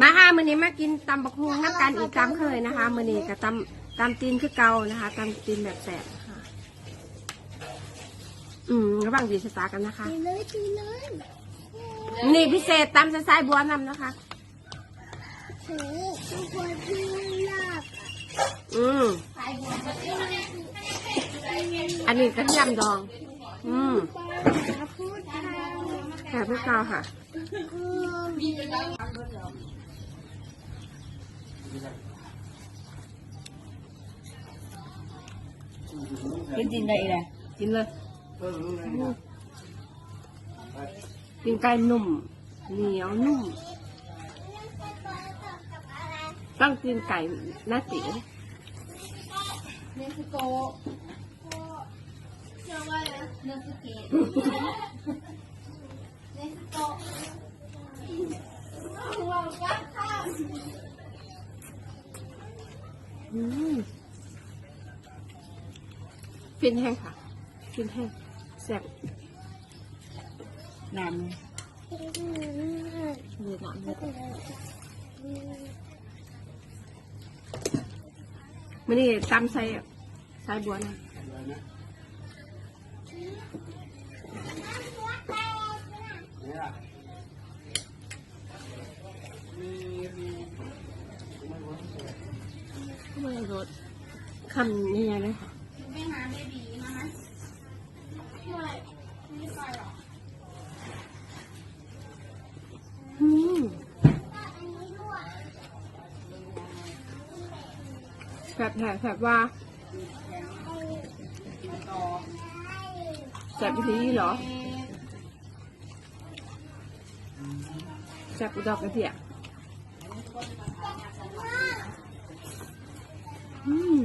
มาค่ะมื้อนี้มากินตำบักฮุงน้ำกันอีกตามเคยนะคะมื้อนี้กับตำตำตีนคือเก่านะคะตำตีนแบบแสบค่ะ อืมระหว่างดีสตาร์กันนะคะ ตีเลยตีเลยนี่พิเศษตำสายบัวนำนะคะโถทุกคนที่ลาบอืมอันนี้กระเทียมดอง อืมพระพุทธเจ้าแค่พวกเก่าค่ะกินจริงได้เลยกินเลยกินไก่นุ่มเหนียวนุ่มต้อ งกินไก่หน้าสีเนสโกเชื่อว่าเนสเกตเนสโกว้าวจ้าค่ะ อืม ฟินแห้งค่ะ ฟินแห้งแซ่บน้ดีหนามเลยมันนี่ตำใส่ใส่บัวนะก็ไม่ รสคำนี่ไงเลยค่ะำไม่น้ำไม่ดีมาไหมด้วยไม่ไปหรออืมแบบแผลแบบว่าแสบวิธีเหรอแสบอุดอกกระเทีย มอืม